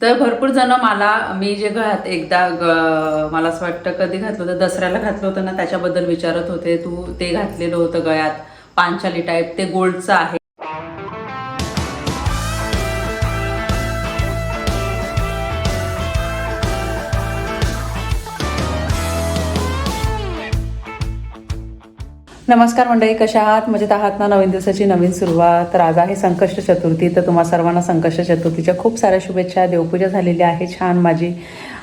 तर भरपूर जण मला मी जे घात एकदा ग- मला असं वाटतं कधी घातलं होतं दसऱ्याला घातलं होतं ना त्याच्याबद्दल विचारत होते. तू ते घातलेलं होतं गळ्यात पांचाली टाईप ते गोल्डचं आहे. नमस्कार मंडळी कशा आहात? मजेत आहात ना? नवीन दिवसाची नवीन सुरुवात. तर आज आहे संकष्ट चतुर्थी. तर तुम्हा सर्वांना संकष्ट चतुर्थीच्या खूप साऱ्या शुभेच्छा. देवपूजा झालेली आहे छान माझी.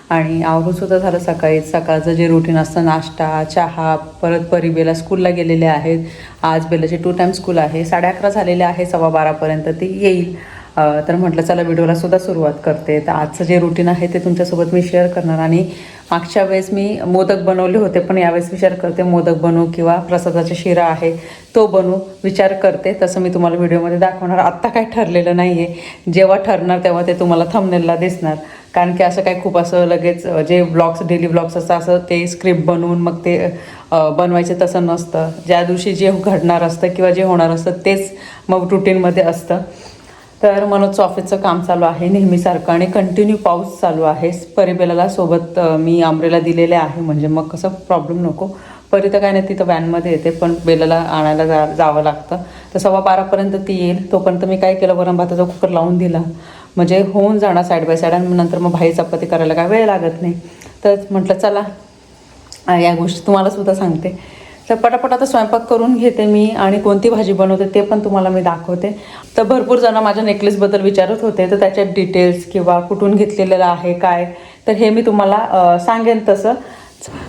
आणि आवरून सुद्धा झालं सकाळी. सकाळचं जे रुटीन असतं नाश्ता चहा परत परी बेला स्कूलला गेलेले आहेत. आज बेलाचे टू टाईम स्कूल आहे. साडे अकरा झालेले आहे सव्वा बारापर्यंत ती येईल. तर म्हटलं चला व्हिडिओला सुद्धा सुरुवात करते. तर आजचं जे रुटीन आहे ते तुमच्यासोबत मी शेअर करणार आणि मागच्या वेळेस मी मोदक बनवले होते पण यावेळेस विचार करते मोदक बनवू किंवा प्रसादाचा शिरा आहे तो बनवू विचार करते. तसं मी तुम्हाला व्हिडिओमध्ये दाखवणार. आत्ता काय ठरलेलं नाही आहे जेव्हा ठरणार तेव्हा ते तुम्हाला थंबनेलला दिसणार. कारण की असं काय खूप असं लगेच जे ब्लॉग्स डेली ब्लॉग्स असतं असं ते स्क्रिप्ट बनवून मग ते बनवायचे तसं नसतं. ज्या दिवशी जे घडणार असतं किंवा जे होणार असतं तेच मग रुटीनमध्ये असतं. तर मनोजचं ऑफिसचं काम चालू आहे. नेहमीसारखं आणि कंटिन्यू पाऊस चालू आहे. परिबेलाला सोबत मी आंब्रेला दिलेले आहे. म्हणजे मग कसं प्रॉब्लेम नको. परी तर काय नाही तिथं व्हॅनमध्ये येते पण बेलाला आणायला जा जावं लागतं. तर सव्वा बारापर्यंत ती येईल. तोपर्यंत मी काय केलं वरण भाताचा कुकर लावून दिला. म्हणजे होऊन जाणार साईड बाय साईड आणि नंतर मग भाई चपाती करायला काय वेळ लागत नाही. तर म्हटलं चला या गोष्टी तुम्हाला सुद्धा सांगते. तर पटापट आता स्वयंपाक करून घेते मी आणि कोणती भाजी बनवते ते पण तुम्हाला मी दाखवते. तर भरपूर जण माझ्या नेकलेसबद्दल विचारत होते तर त्याच्यात डिटेल्स किंवा कुठून घेतलेलं आहे काय? तर हे मी तुम्हाला सांगेन तसं.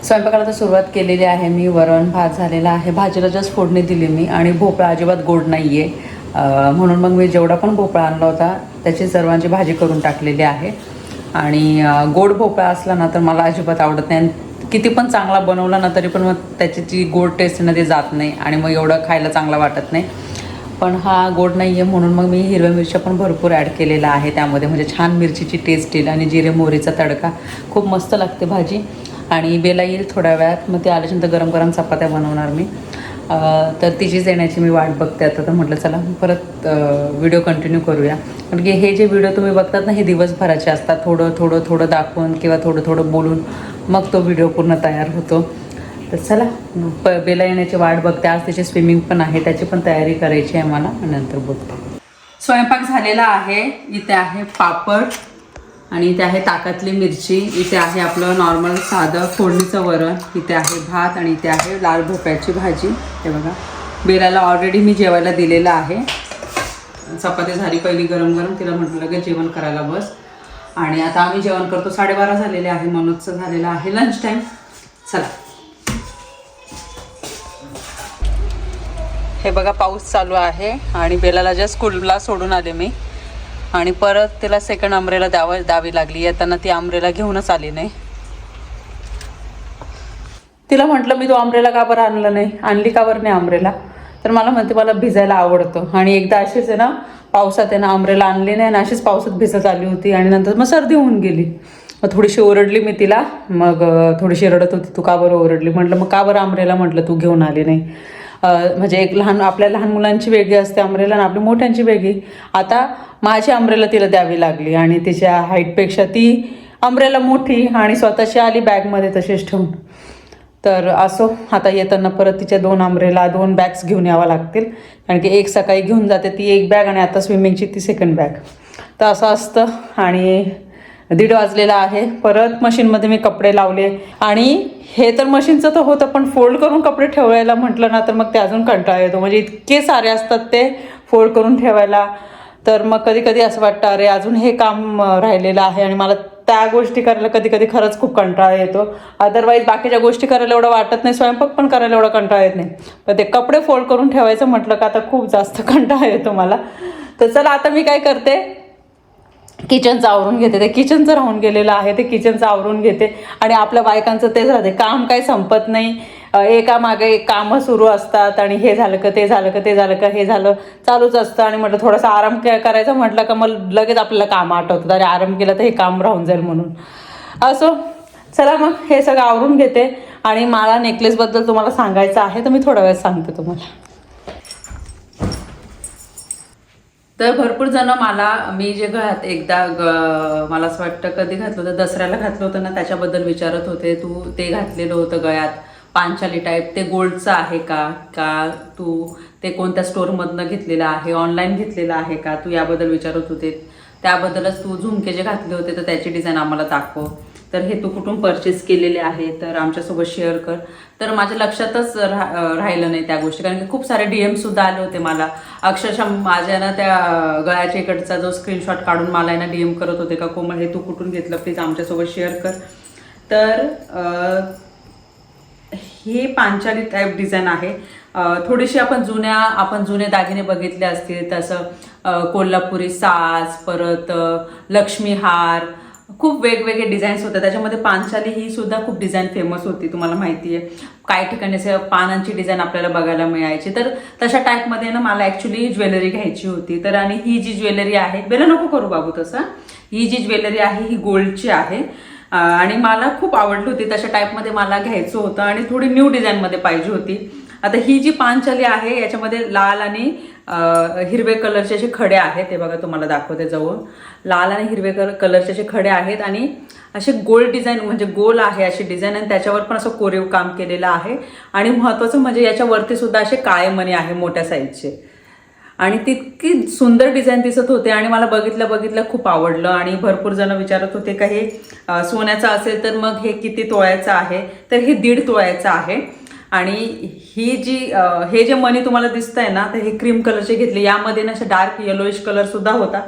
स्वयंपाकाला तर सुरुवात केलेली आहे मी वरण भात झालेला आहे. भाजीला जस्ट फोडणी दिली मी आणि भोपळा अजिबात गोड नाही आहे म्हणून मग मी जेवढा पण भोपळा आणला होता त्याची सर्वांची भाजी करून टाकलेली आहे. आणि गोड भोपळा असला ना तर मला अजिबात आवडत नाही. किती पण चांगला बनवला ना तरी पण मग त्याची जी गोड टेस्ट ना ते जात नाही आणि मग एवढं खायला चांगला वाटत नाही. पण हा गोड नाही आहे म्हणून मग मी हिरव्या मिरच्या पण भरपूर ॲड केलेला आहे. त्यामध्ये म्हणजे छान मिरचीची टेस्ट येईल आणि जिरे मोहरीचा तडका खूप मस्त लागते भाजी. आणि बेला येईल थोड्या वेळात मग ते आल्याच्यानंतर गरम गरम चपात्या बनवणार मी. तर तिचीच येण्याची मी वाट बघते आता. तर म्हटलं चला परत व्हिडिओ कंटिन्यू करूया. कारण की हे जे व्हिडिओ तुम्ही बघतात ना हे दिवसभराचे असतात. थोडं थोडं थोडं दाखवून किंवा थोडं थोडं बोलून मग तो व्हिडिओ पूर्ण तयार होतो. तर चला प बेला येण्याची वाट बघते. आज त्याची स्विमिंग पण आहे. त्याची पण तयारी करायची आहे मला नंतर बोलतो. स्वयंपाक झालेला आहे. इथे आहे पापड आणि इथे आहे ताकातली मिरची. इथे आहे आपलं नॉर्मल साधं फोडणीचं वरण. इथे आहे भात आणि इथे आहे लाल भोप्याची भाजी. हे बघा. बेलाला ऑलरेडी मी जेवायला दिलेलं आहे. चपाती झाली पहिली गरम गरम तिला म्हटलं लगेच जेवण करायला बस. आणि आता आम्ही जेवण करतो. साडेबारा झालेले आहे मनोजचं झालेलं आहे लंच टाईम चला. हे बघा पाऊस चालू आहे आणि बेलाला ज्या स्कूलला सोडून आले मी. आणि परत तिला सेकंड आंब्रेला द्यावं द्यावी लागली. येताना ती आंब्रेला घेऊनच आली नाही. तिला म्हटलं मी तो आंब्रेला का बरं आणलं नाही? आणली का बरं नाही आंब्रेला तर मला म्हणते मला भिजायला आवडतं. आणि एकदा अशीच आहे ना पावसात आहे ना आंब्रेला आणली नाही आणि अशीच पावसात भिजत आली होती आणि नंतर मग सर्दी होऊन गेली. मग थोडीशी ओरडली मी तिला. मग थोडीशी रडत होती तू का बरं ओरडली? म्हटलं मग का बरं आंब्रेला म्हटलं तू घेऊन आली नाही? म्हणजे एक लहान आपल्या लहान मुलांची वेगळी असते आंब्रेला आणि आपल्या मोठ्यांची वेगळी. आता माझी आंब्रेला तिला द्यावी लागली आणि तिच्या हाईटपेक्षा ती आंब्रेला मोठी आणि स्वतःची आली बॅगमध्ये तशीच ठेवून. तर असो आता येताना परत तिच्या दोन आंब्रेला दोन बॅग्स घेऊन यावं लागतील. कारण की एक सकाळी घेऊन जाते ती एक बॅग आणि आता स्विमिंगची ती सेकंड बॅग तर असं असतं आणि दीड वाजलेला आहे. परत मशीनमध्ये मी कपडे लावले. आणि हे तर मशीनचं तर होतं पण फोल्ड करून कपडे ठेवायला म्हटलं ना तर मग ते अजून कंटाळा येतो. म्हणजे इतके सारे असतात ते फोल्ड करून ठेवायला. तर मग कधी कधी असं वाटतं अरे अजून हे काम राहिलेलं आहे आणि मला त्या गोष्टी करायला कधी कधी खरंच खूप कंटाळा येतो. अदरवाईज बाकीच्या गोष्टी करायला एवढं वाटत नाही स्वयंपाक पण करायला एवढा कंटाळा येत नाही. पण ते कपडे फोल्ड करून ठेवायचं म्हटलं का आता खूप जास्त कंटाळा येतो मला. तर चला आता मी काय करते? किचनचं आवरून घेते. ते किचनचं राहून गेलेलं आहे. ते किचनचं आवरून घेते. आणि आपल्या बायकांचं तेच राहते. काम काही संपत नाही. एका मागे एक कामं सुरू असतात आणि हे झालं का ते झालं का ते झालं का हे झालं चालूच असतं. आणि म्हटलं थोडासा आराम करायचा म्हटलं का मग लगेच आपल्याला काम आठवतात. अरे आराम केला तर हे काम राहून जाईल म्हणून. असो चला मग हे सगळं आवरून घेते. आणि मला नेकलेसबद्दल तुम्हाला सांगायचं आहे तर मी थोड्या वेळात सांगते तुम्हाला. तर भरपूर जण मला मी जे घात एकदा ग- मला असं वाटतं कधी घातलं होतं दसऱ्याला घातलं होतं ना त्याच्याबद्दल विचारत होते. तू ते घातलेलं होतं गळ्यात. पांचाली टाईप ते गोल्डचं आहे का? का तू ते कोणत्या स्टोअरमधनं घेतलेलं आहे? ऑनलाईन घेतलेलं आहे का? तू याबद्दल विचारत होते. त्याबद्दलच तू झुमके जे घातले होते तर त्याची डिझाईन आम्हाला दाखव. तर हे तू कुठून परचेस केलेले आहे? तर आमच्यासोबत शेअर कर. तर माझ्या लक्षातच रा राहिलं नाही त्या गोष्टी कारण की खूप सारे डी एमसुद्धा आले होते मला. अक्षरशः माझ्या ना त्या गळ्याच्या इकडचा जो स्क्रीनशॉट काढून मला ना डी एम करत होते का कोमल हे तू कुठून घेतलं? प्लीज आमच्यासोबत शेअर कर. तर हे पांचाली टाईप डिझाईन आहे. थोडीशी आपण जुन्या आपण जुने दागिने बघितले असतील तसं कोल्हापुरी साज परत लक्ष्मीहार खूप वेगवेगळे डिझाईन्स होते त्याच्यामध्ये पांचाली ही सुद्धा खूप डिझाईन फेमस होती तुम्हाला माहिती आहे. काही ठिकाणी असं पानांची डिझाईन आपल्याला बघायला मिळायची. तर तशा टाईपमध्ये ना मला ॲक्च्युली ज्वेलरी घ्यायची होती. तर आणि ही जी ज्वेलरी आहे बेला नको करू बाबू तसं. ही जी ज्वेलरी आहे ही गोल्डची आहे. आणि मला खूप आवडली होती तशा टाईपमध्ये मला घ्यायचं होतं आणि थोडी न्यू डिझाईनमध्ये पाहिजे होती. आता ही जी पानचाली आहे याच्यामध्ये लाल आणि हिरवे कलरचे असे खडे आहेत ते बघा तुम्हाला दाखवते जवळ. लाल आणि हिरवे कलर कलरचे असे खडे आहेत आणि असे गोल डिझाईन म्हणजे गोल आहे अशी डिझाईन आणि त्याच्यावर पण असं कोरीव काम केलेलं आहे. आणि महत्त्वाचं म्हणजे याच्यावरती सुद्धा असे काळे मणी आहे मोठ्या साईजचे आणि तितकी सुंदर डिझाईन दिसत होते आणि मला बघितलं बघितलं खूप आवडलं. आणि भरपूर जण विचारत होते का हे सोन्याचं असेल तर मग हे किती तोळ्याचं आहे? तर हे दीड तोळ्याचं आहे. आणि ही जी हे जे मनी तुम्हाला दिसत आहे ना तर हे क्रीम कलरचे घेतले. यामध्ये ना असे डार्क येलोइश कलर सुद्धा होता.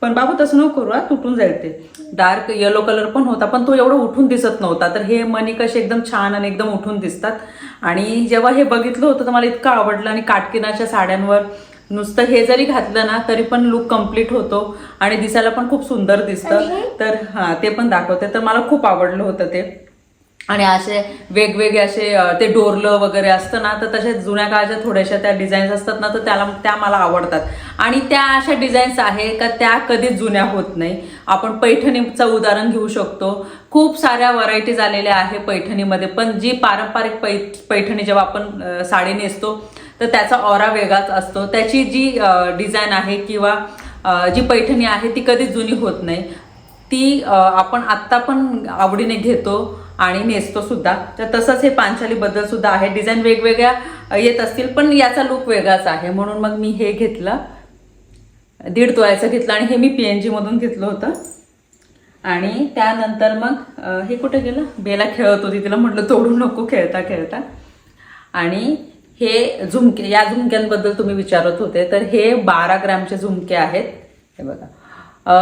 पण बाबू तसं नको करू हा तुटून जाईल ते. डार्क येलो कलर पण होता पण तो एवढा उठून दिसत नव्हता. तर हे मनी कसे एकदम छान आणि एकदम उठून दिसतात. आणि जेव्हा हे बघितलं होतं तर मला इतकं आवडलं. आणि काटकिनाच्या साड्यांवर नुसतं हे जरी घातलं ना तरी पण लुक कंप्लीट होतो आणि दिसायला पण खूप सुंदर दिसतं. तर हां ते पण दाखवते. तर मला खूप आवडलं होतं ते. आणि असे वेगवेगळे असे ते डोरलं वगैरे असतं ना तर तशा जुन्या काळाच्या थोड्याशा त्या डिझाईन्स असतात ना तर त्याला त्या मला आवडतात. आणि त्या अशा डिझाईन्स आहे का त्या कधीच जुन्या होत नाही. आपण पैठणीचं उदाहरण घेऊ शकतो. खूप साऱ्या व्हरायटीज आलेल्या आहे पैठणीमध्ये पण जी पारंपरिक पै पैठणी जेव्हा आपण साडी नेसतो तर त्याचा ऑरा वेगळाच असतो. त्याची जी डिझाईन आहे किंवा जी पैठणी आहे ती कधीच जुनी होत नाही. ती आपण आत्ता पण आवडीने घेतो आणि नेसतो सुद्धा. तर तसंच हे पांचाली सुद्धा आहे. डिझाईन वेगवेगळ्या येत असतील पण याचा लुक वेगळाच आहे. म्हणून मग मी हे घेतलं. दीड तोळ्याचं घेतलं आणि हे मी पी एन जीमधून घेतलं होतं. आणि त्यानंतर मग हे कुठे गेलं? बेला खेळत होती तिला म्हटलं तोडू नको खेळता खेळता. आणि हे झुमके या झुमक्यांबद्दल तुम्ही विचारत होते तर हे बारा ग्रॅमचे झुमके आहेत. हे बघा.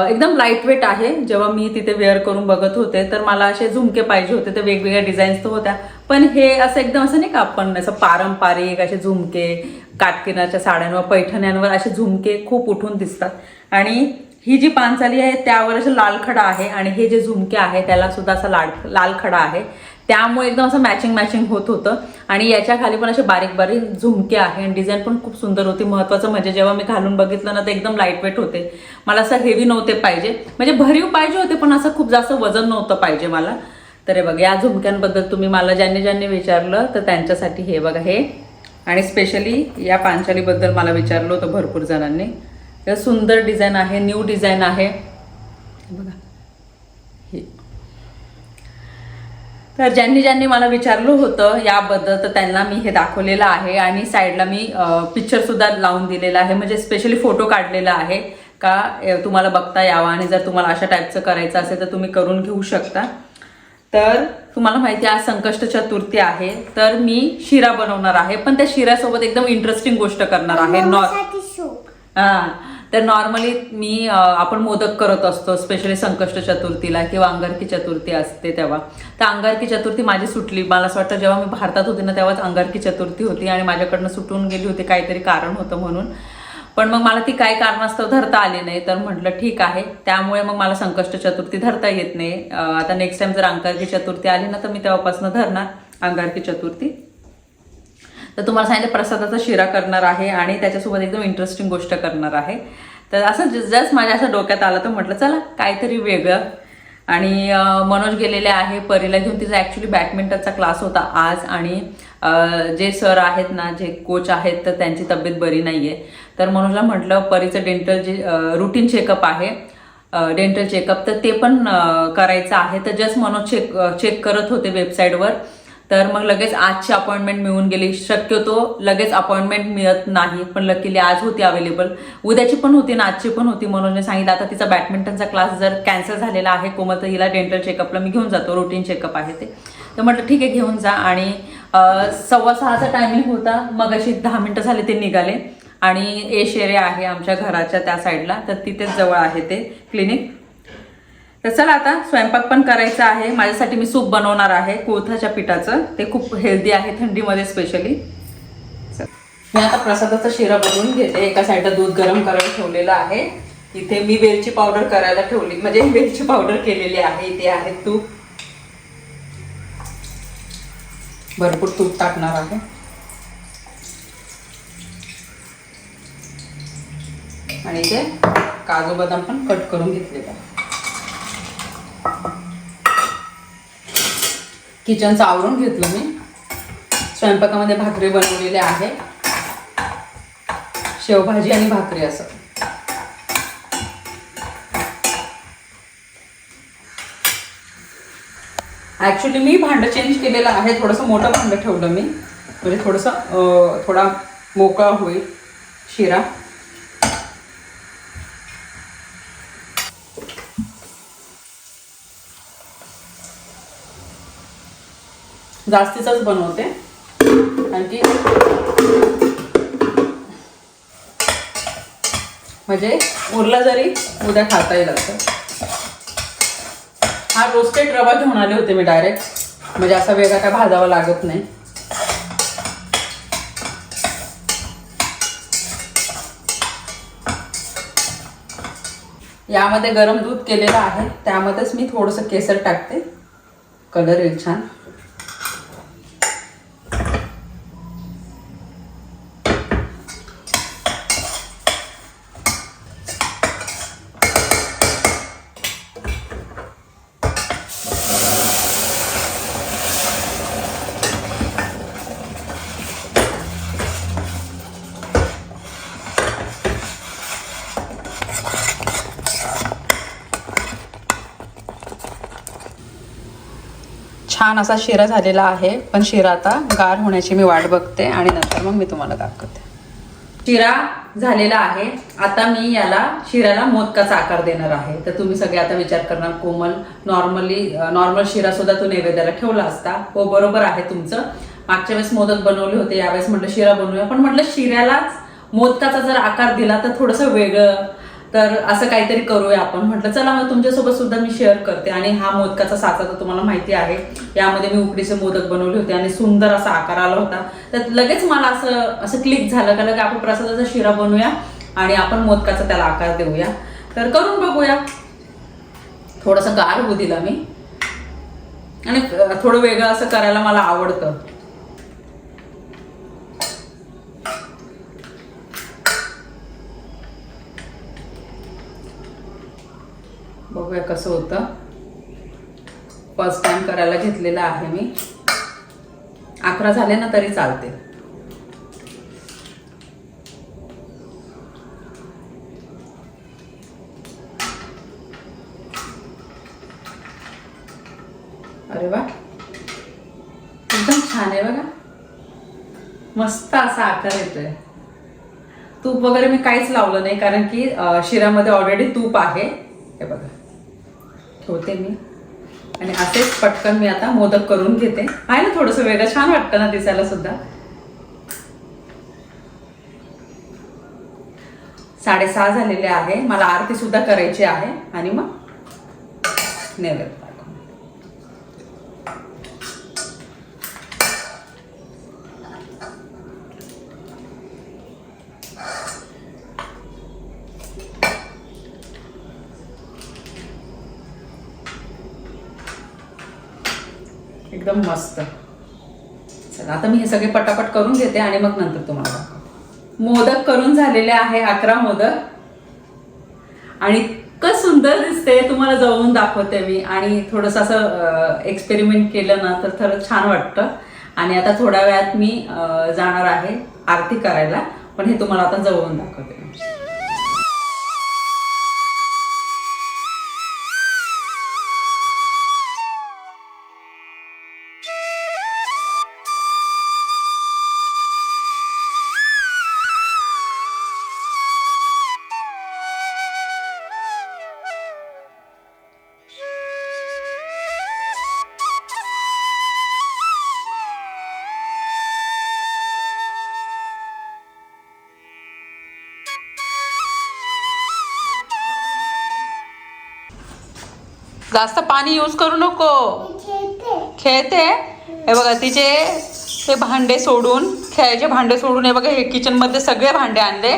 एकदम लाइट वेट आहे. जेव्हा मी तिथे वेअर करून बघत होते तर मला असे झुमके पाहिजे होते तर वेगवेगळ्या डिझाईन्स तर होत्या. पण हे असं एकदम असं नाही का आपण असं पारंपरिक असे झुमके काटकिनाच्या साड्यांवर पैठण्यांवर असे झुमके खूप उठून दिसतात. आणि ही जी पानचाली आहे त्यावर असं लाल खडा आहे आणि हे जे झुमके आहे त्याला सुद्धा असा लाल लाल खडा आहे. त्यामुळे एकदम असं मॅचिंग मॅचिंग होत होतं. आणि याच्या खाली पण असे बारीक बारीक झुमके आहे आणि डिझाईन पण खूप सुंदर होती. महत्वाचं म्हणजे जेव्हा मी घालून बघितलं ना तर एकदम लाइट वेट होते. मला असं हेवी नव्हते पाहिजे. म्हणजे भरीव पाहिजे होते पण असं खूप जास्त वजन नव्हतं पाहिजे मला. तर हे बघा या झुमक्यांबद्दल तुम्ही मला ज्यांनी ज्यांनी विचारलं तर त्यांच्यासाठी हे बघा हे. आणि स्पेशली या पांचालीबद्दल मला विचारलं होतं भरपूर जणांनी. तर सुंदर डिझाईन आहे न्यू डिझाईन आहे. बघा. तर ज्यांनी ज्यांनी मला विचारलं होतं याबद्दल तर त्यांना मी हे दाखवलेलं आहे आणि साईडला मी पिक्चर सुद्धा लावून दिलेला आहे. म्हणजे स्पेशली फोटो काढलेला आहे का तुम्हाला बघता यावा आणि जर तुम्हाला अशा टाईपचं करायचं असेल तर तुम्ही करून घेऊ शकता. तर तुम्हाला माहिती आहे आज संकष्ट चतुर्थी आहे. तर मी शिरा बनवणार आहे. पण त्या शिऱ्यासोबत एकदम इंटरेस्टिंग गोष्ट करणार आहे. नॉर मम्मासाठी सूप हा. तर नॉर्मली मी आपण मोदक करत असतो स्पेशली संकष्ट चतुर्थीला किंवा अंगारकी चतुर्थी असते तेव्हा. तर अंगारकी चतुर्थी माझी सुटली. मला असं वाटतं जेव्हा मी भारतात होते ना तेव्हाच अंगारकी चतुर्थी होती आणि माझ्याकडनं सुटून गेली होती काहीतरी कारण होतं म्हणून. पण मग मला ती काय कारणास्तव धरता आली नाही. तर म्हटलं ठीक आहे. त्यामुळे मग मला संकष्ट चतुर्थी धरता येत नाही. आता नेक्स्ट टाइम जर अंगारकी चतुर्थी आली ना तर मी तेव्हापासून धरणार अंगारकी चतुर्थी. तर तुम्हाला सांगितलं प्रसादाचा शिरा करणार आहे आणि त्याच्यासोबत एकदम इंटरेस्टिंग गोष्ट करणार आहे. तर असं जस्ट माझ्या असं डोक्यात आलं तर म्हटलं चला काहीतरी वेगळं. आणि मनोज गेलेले आहे परीला घेऊन. तिचा ॲक्च्युली बॅडमिंटनचा क्लास होता आज आणि जे सर आहेत ना जे कोच आहेत तर त्यांची तब्येत बरी नाही आहे तर मनोजला म्हटलं परीचं डेंटल जे रुटीन चेकअप आहे डेंटल चेकअप तर ते पण करायचं आहे. तर जस्ट मनोज चेक चेक करत होते वेबसाईटवर तर मग लगेच आजची अपॉइंटमेंट मिळून गेली. शक्यतो लगेच अपॉइंटमेंट मिळत नाही पण लकीली आज होती अवेलेबल उद्याची पण होती ना आजची पण होती मनोजने सांगितलं. आता तिचा बॅडमिंटनचा क्लास जर कॅन्सल झालेला आहे कोमल तर हिला डेंटल चेकअपला मी घेऊन जातो. रुटीन चेकअप आहे ते. तर म्हटलं ठीक आहे घेऊन जा. आणि सव्वा सहाचा टायमिंग होता. मग अशी दहा मिनटं झाले ते निघाले. आणि ए शेरे आहे आमच्या घराच्या त्या साईडला तर तिथेच जवळ आहे ते क्लिनिक तर चला आता स्वयंपाक पण करायचा आहे. माझ्यासाठी मी सूप बनवणार आहे कोथाच्या पिठाचं. ते खूप हेल्दी आहे थंडीमध्ये स्पेशली मी आता प्रसादाचा शिरा बनवून घेते. एका साईडला दूध गरम करायला ठेवलेलं आहे. इथे मी वेलची पावडर करायला ठेवली. म्हणजे वेलची पावडर केलेली आहे. इथे आहे तूप. भरपूर तूप टाकणार आहे. आणि इथे काजू बदाम पण कट करून घेतलेला आहे किचनचं आवरून घेतलं मी. स्वयंपाकामध्ये भाकरी बनवलेले आहे. शेवभाजी आणि भाकरी असं. ॲक्च्युली मी भांडं चेंज केलेलं आहे. थोडंसं मोठं भांडं ठेवलं मी. म्हणजे थोडंसं थोडा मोकळा होईल शिरा. जास्तीचाच बनवते. आणखी म्हणजे उरला जरी उद्या खाता येईल असं. हा रोस्टेड रवा घेऊन आले होते मी डायरेक्ट म्हणजे असा वेगळा काय भाजावा लागत नाही. यामध्ये गरम दूध केलेलं आहे. त्यामध्येच मी थोडंसं केसर टाकते. कलर येईल छान. छान असा शिरा झालेला आहे. पण शिरा आता गार होण्याची मी वाट बघते आणि नंतर मग मी तुम्हाला दाखवते. शिरा झालेला आहे. आता मी याला शिऱ्याला मोदकाचा आकार देणार आहे. तर तुम्ही सगळे आता विचार करणार कोमल नॉर्मली नॉर्मल शिरा सुद्धा तू नैवेद्याला ठेवला असता. हो बरोबर आहे तुमचं. मागच्या वेळेस मोदक बनवले होते यावेळेस म्हटलं शिरा बनवूया. पण म्हटलं शिऱ्यालाच मोदकाचा जर आकार दिला तर थोडंसं वेगळं. तर असं काहीतरी करूया आपण. म्हटलं चला मग तुमच्यासोबत सुद्धा मी शेअर करते. आणि हा मोदकाचा साचा तर तुम्हाला माहिती आहे. यामध्ये मी उकडीचे मोदक बनवले होते आणि सुंदर असा आकार आला होता. तर लगेच मला असं असं क्लिक झालं का लगे आपण प्रसादाचा शिरा बनवूया आणि आपण मोदकाचा त्याला आकार देऊया. तर करून बघूया. थोडंसं गार होऊ दिला मी. आणि थोडं वेगळं असं करायला मला आवडतं. बघूया कसं होतं. फर्स्ट टाइम करायला घेतलेलं आहे मी. अकरा झाले ना तरी चालते. अरे वा. एकदम छान आहे बघा. मस्त असा आकार येतोय. तूप वगैरे मी काहीच लावलं नाही कारण की शिरामध्ये ऑलरेडी तूप आहे. ठेवते मी. आणि असेच पटकन मी आता मोदक करून घेते. आहे ना थोडंसं वेगळं? छान वाटतं ना दिसायला सुद्धा. साडेसहा झालेले आहे. मला आरती सुद्धा करायची आहे. आणि मग नैवेद्य दाखवणार. एकदम मस्त. चला आता मी हे सगळे पटापट करून घेते आणि मग नंतर तुम्हाला मोदक करून झालेले आहे अकरा मोदक. आणि इतकं सुंदर दिसते तुम्हाला जवळून दाखवते मी. आणि थोडंसं असं एक्सपेरिमेंट केलं ना तर खरंच छान वाटतं. आणि आता थोड्या वेळात मी जाणार आहे आरती करायला. पण हे तुम्हाला आता जवळून दाखवते. जास्त पाणी यूज करू नको. खेळते. हे बघा तिचे ते भांडे सोडून खेळायचे भांडे सोडून हे बघा हे किचनमध्ये सगळे भांडे आणले.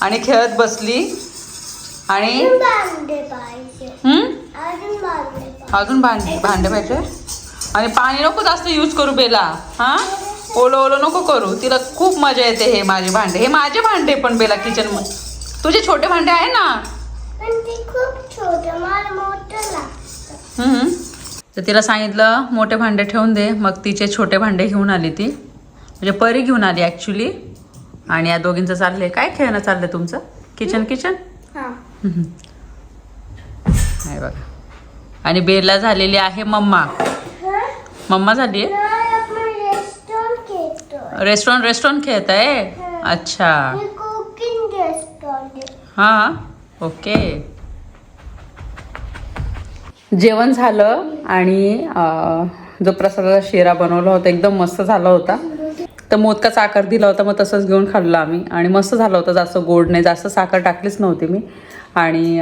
आणि खेळत बसली. आणि अजून भांडे भांडे पाहिजे. आणि पाणी नको जास्त यूज करू बेला. हा? ओलो ओलो नको करू. तिला खूप मजा येते हे माझे भांडे. हे माझे भांडे पण बेला किचनमध्ये तुझे छोटे भांडे आहे ना? तर तिला सांगितलं मोठे भांडे ठेवून दे. मग तिचे छोटे भांडे घेऊन आली ती. म्हणजे परी घेऊन आली ॲक्च्युली आणि या दोघींचं चाललंय. काय खेळणं चाललंय तुमचं? किचन किचन हा. नाही बघा. आणि बेला झालेली आहे मम्मा. मम्मा झाली? आहे रेस्टॉरंट रेस्टॉरंट खेळत आहे? अच्छा. हां. ओके. जेवण झालं आणि जो प्रसादाचा शिरा बनवला होता एकदम मस्त झाला होता. तर मोदकाचा साखर दिला होता मग तसंच घेऊन खाल्लं आम्ही. आणि मस्त झालं होतं जास्त गोड नाही जास्त साखर टाकलीच नव्हती मी. आणि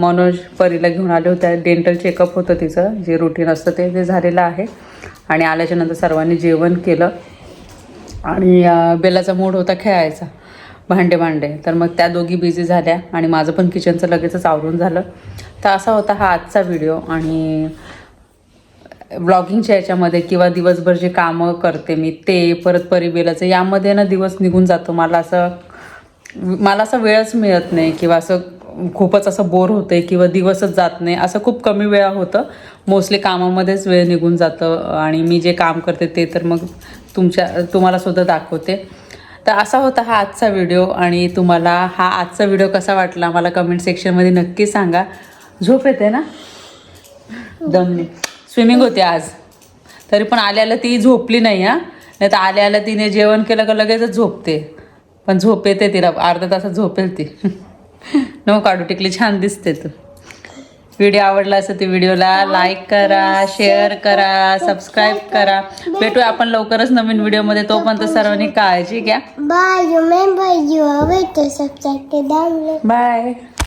मनोज परीला घेऊन आले होते डेंटल चेकअप होतं तिचं जे रुटीन असतं ते ते झालेलं आहे. आणि आल्याच्यानंतर सर्वांनी जेवण केलं. आणि बेलाचा मूड होता खेळायचा भांडे भांडे तर मग त्या दोघी बिझी झाल्या आणि माझं पण किचनचं लगेचच आवरून झालं. तर असा होता हा आजचा व्हिडिओ आणि ब्लॉगिंगच्या याच्यामध्ये किंवा दिवसभर जे कामं करते मी ते परत परिबेलाचं यामध्ये ना दिवस निघून जातो. मला असं मला असं वेळच मिळत नाही किंवा असं खूपच असं बोर होते किंवा दिवसच जात नाही. असं खूप कमी वेळा होतं. मोस्टली कामामध्येच वेळ निघून जातं आणि मी जे काम करते ते तर मग तुमच्या तुम्हालासुद्धा दाखवते. तर असा होता हा आजचा व्हिडिओ आणि तुम्हाला हा आजचा व्हिडिओ कसा वाटला मला कमेंट सेक्शनमध्ये नक्की सांगा. झोप येते ना? दमली स्विमिंग होते आज. तरी पण आल्याला ती झोपली नाही हा. नाही तर आल्या आल्या तिने जेवण केलं का लगेचच झोपते. पण झोप येते तिला. अर्धा तासात झोपेल ती. नको काढू टिकली छान दिसते तू. व्हिडिओ आवडला असेल तर व्हिडिओला लाईक करा शेअर करा सबस्क्राईब करा. भेटूया आपण लवकरच नवीन व्हिडिओमध्ये तोपर्यंत सर्वांनी काळजी घ्या. Download. बाय